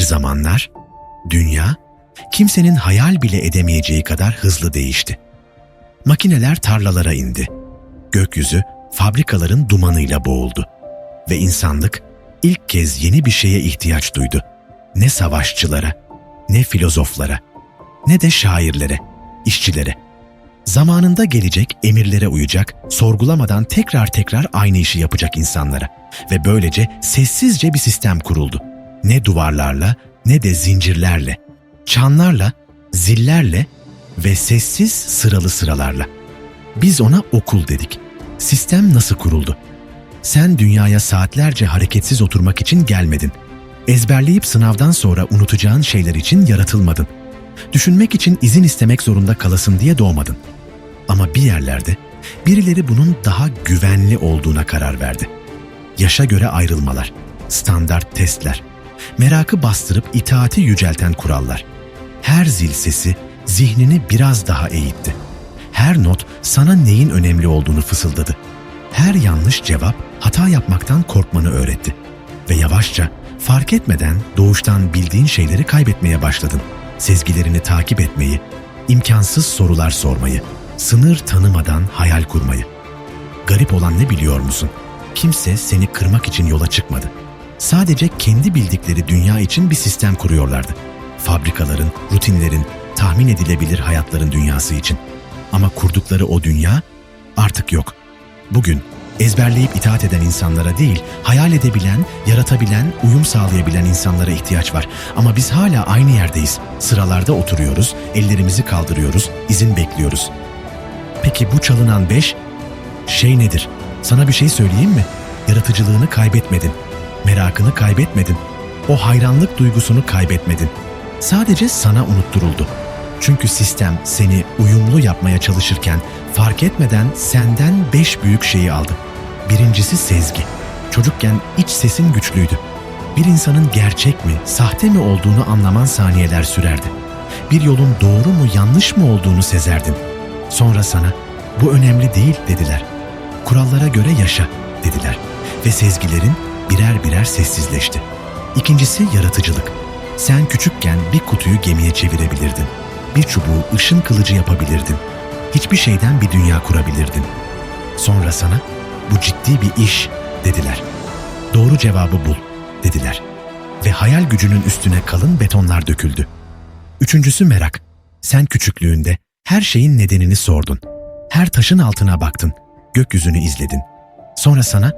zamanlar dünya kimsenin hayal bile edemeyeceği kadar hızlı değişti. Makineler tarlalara indi. Gökyüzü fabrikaların dumanıyla boğuldu ve insanlık ilk kez yeni bir şeye ihtiyaç duydu. Ne savaşçılara, ne filozoflara, ne de şairlere, işçilere. Zamanında gelecek emirlere uyacak, sorgulamadan tekrar tekrar aynı işi yapacak insanlara ve böylece sessizce bir sistem kuruldu. Ne duvarlarla ne de zincirlerle, çanlarla, zillerle ve sessiz sıralı sıralarla. Biz ona okul dedik. Sistem nasıl kuruldu? Sen dünyaya saatlerce hareketsiz oturmak için gelmedin. Ezberleyip sınavdan sonra unutacağın şeyler için yaratılmadın. Düşünmek için izin istemek zorunda kalasın diye doğmadın. Ama bir yerlerde birileri bunun daha güvenli olduğuna karar verdi. Yaşa göre ayrılmalar, standart testler, merakı bastırıp itaati yücelten kurallar. Her zil sesi zihnini biraz daha eğitti. Her not sana neyin önemli olduğunu fısıldadı. Her yanlış cevap hata yapmaktan korkmanı öğretti. Ve yavaşça fark etmeden doğuştan bildiğin şeyleri kaybetmeye başladın. Sezgilerini takip etmeyi, imkansız sorular sormayı, sınır tanımadan hayal kurmayı. Garip olan ne biliyor musun? Kimse seni kırmak için yola çıkmadı. Sadece kendi bildikleri dünya için bir sistem kuruyorlardı. Fabrikaların, rutinlerin, tahmin edilebilir hayatların dünyası için. Ama kurdukları o dünya artık yok. Bugün ezberleyip itaat eden insanlara değil, hayal edebilen, yaratabilen, uyum sağlayabilen insanlara ihtiyaç var. Ama biz hala aynı yerdeyiz. Sıralarda oturuyoruz, ellerimizi kaldırıyoruz, izin bekliyoruz. Peki bu çalınan beş şey nedir? Sana bir şey söyleyeyim mi? Yaratıcılığını kaybetmedin. Merakını kaybetmedin. O hayranlık duygusunu kaybetmedin. Sadece sana unutturuldu. Çünkü sistem seni uyumlu yapmaya çalışırken fark etmeden senden beş büyük şeyi aldı. Birincisi sezgi. Çocukken iç sesin güçlüydü. Bir insanın gerçek mi, sahte mi olduğunu anlaman saniyeler sürerdi. Bir yolun doğru mu, yanlış mı olduğunu sezerdin. Sonra sana bu önemli değil dediler. Kurallara göre yaşa dediler. Ve sezgilerin birer birer sessizleşti. İkincisi yaratıcılık. Sen küçükken bir kutuyu gemiye çevirebilirdin. Bir çubuğu ışın kılıcı yapabilirdin. Hiçbir şeyden bir dünya kurabilirdin. Sonra sana bu ciddi bir iş dediler. Doğru cevabı bul dediler. Ve hayal gücünün üstüne kalın betonlar döküldü. Üçüncüsü merak. Sen küçüklüğünde her şeyin nedenini sordun. Her taşın altına baktın. Gökyüzünü izledin. Sonra sana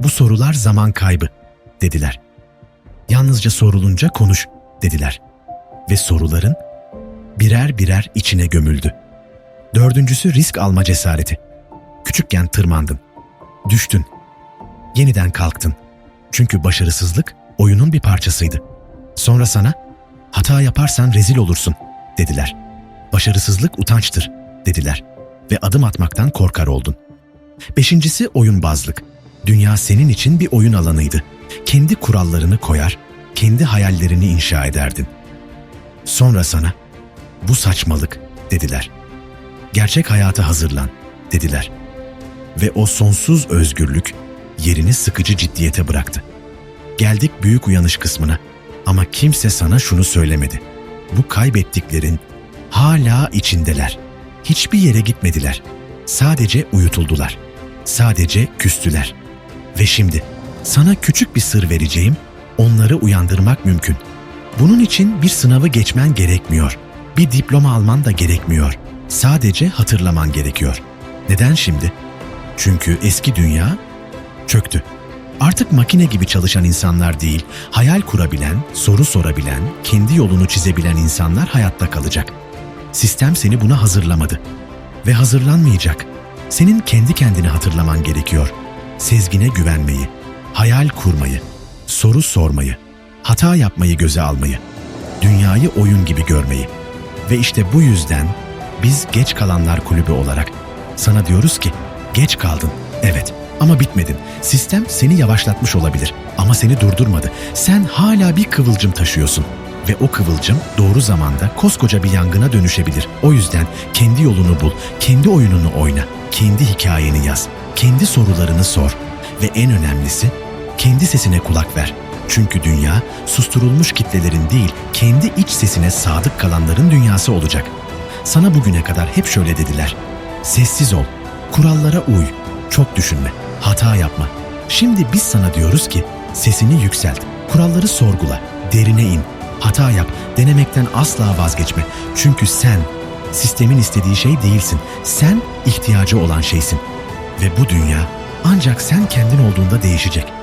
bu sorular zaman kaybı dediler. Yalnızca sorulunca konuş dediler. Ve soruların birer birer içine gömüldü. Dördüncüsü risk alma cesareti. Küçükken tırmandın. Düştün. Yeniden kalktın. Çünkü başarısızlık oyunun bir parçasıydı. Sonra sana hata yaparsan rezil olursun dediler. Başarısızlık utançtır dediler ve adım atmaktan korkar oldun. Beşincisi oyunbazlık. Dünya senin için bir oyun alanıydı. Kendi kurallarını koyar, kendi hayallerini inşa ederdin. Sonra sana bu saçmalık dediler. Gerçek hayata hazırlan dediler. Ve o sonsuz özgürlük yerini sıkıcı ciddiyete bıraktı. Geldik büyük uyanış kısmına ama kimse sana şunu söylemedi. Bu kaybettiklerin hala içindeler. Hiçbir yere gitmediler. Sadece uyutuldular. Sadece küstüler. Ve şimdi sana küçük bir sır vereceğim. Onları uyandırmak mümkün. Bunun için bir sınavı geçmen gerekmiyor. Bir diploma alman da gerekmiyor. Sadece hatırlaman gerekiyor. Neden şimdi? Çünkü eski dünya çöktü. Artık makine gibi çalışan insanlar değil, hayal kurabilen, soru sorabilen, kendi yolunu çizebilen insanlar hayatta kalacak. Sistem seni buna hazırlamadı ve hazırlanmayacak. Senin kendi kendini hatırlaman gerekiyor. Sezgine güvenmeyi, hayal kurmayı, soru sormayı, hata yapmayı göze almayı, dünyayı oyun gibi görmeyi. Ve işte bu yüzden biz geç kalanlar kulübü olarak sana diyoruz ki geç kaldın. Evet ama bitmedin. Sistem seni yavaşlatmış olabilir ama seni durdurmadı. Sen hala bir kıvılcım taşıyorsun ve o kıvılcım doğru zamanda koskoca bir yangına dönüşebilir. O yüzden kendi yolunu bul, kendi oyununu oyna, kendi hikayeni yaz, kendi sorularını sor ve en önemlisi kendi sesine kulak ver. Çünkü dünya susturulmuş kitlelerin değil, kendi iç sesine sadık kalanların dünyası olacak. Sana bugüne kadar hep şöyle dediler. Sessiz ol, kurallara uy, çok düşünme, hata yapma. Şimdi biz sana diyoruz ki sesini yükselt, kuralları sorgula, derine in, hata yap, denemekten asla vazgeçme. Çünkü sen sistemin istediği şey değilsin. Sen ihtiyacı olan şeysin. Ve bu dünya ancak sen kendin olduğunda değişecek.